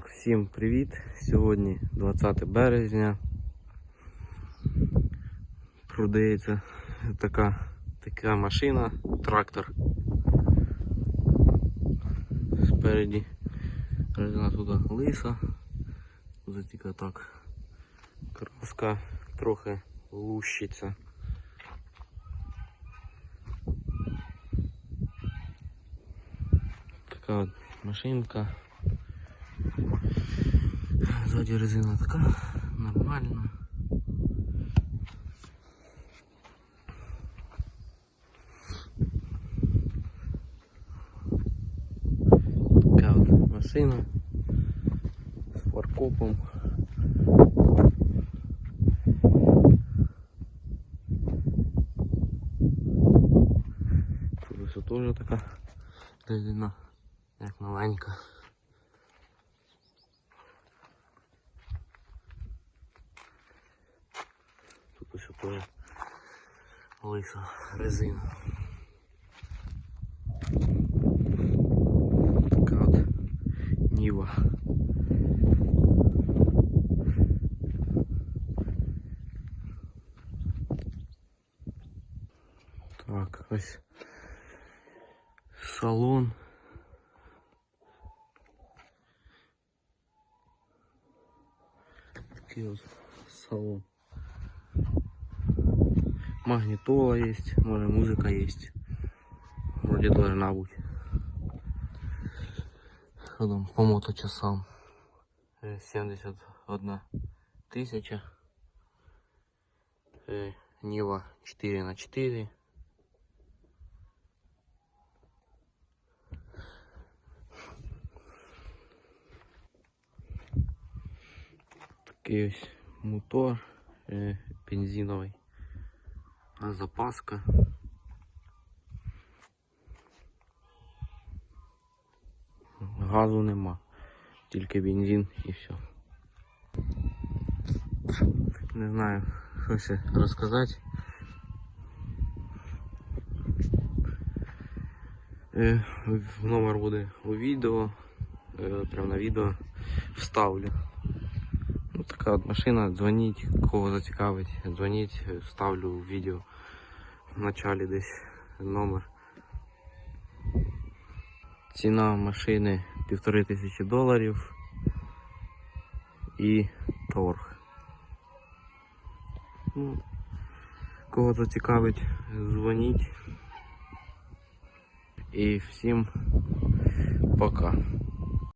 Так, всім привіт! Сьогодні 20 березня. Продається така, така машина, трактор. Спереді резина тут лиса. Тільки так. Краска трохи лущиться. Така от машинка. Ззаді резина така нормальна. Така от машина з фаркопом. Тут ось теж така резина, як маленька. Теж лиса резина. Така от Ніва. Так, ось салон. Такий от салон. Магнитола есть, может музыка есть. Вроде должна быть. Что там по моточасам? Э, 71 тысяча. Э, Нива 4 на 4. Такий ось мотор е, бензиновий. Запаска. Газу нема. Тільки бензин і все. Не знаю, що ще розказати. Е, номер буде у відео. Е, прямо на відео вставлю. Ну, така от машина, дзвоніть, кого зацікавить, дзвоніть, вставлю в відео в началі десь номер. Ціна машини півтори тисячі доларів і торг. Ну, кого зацікавить, дзвоніть. І всім пока.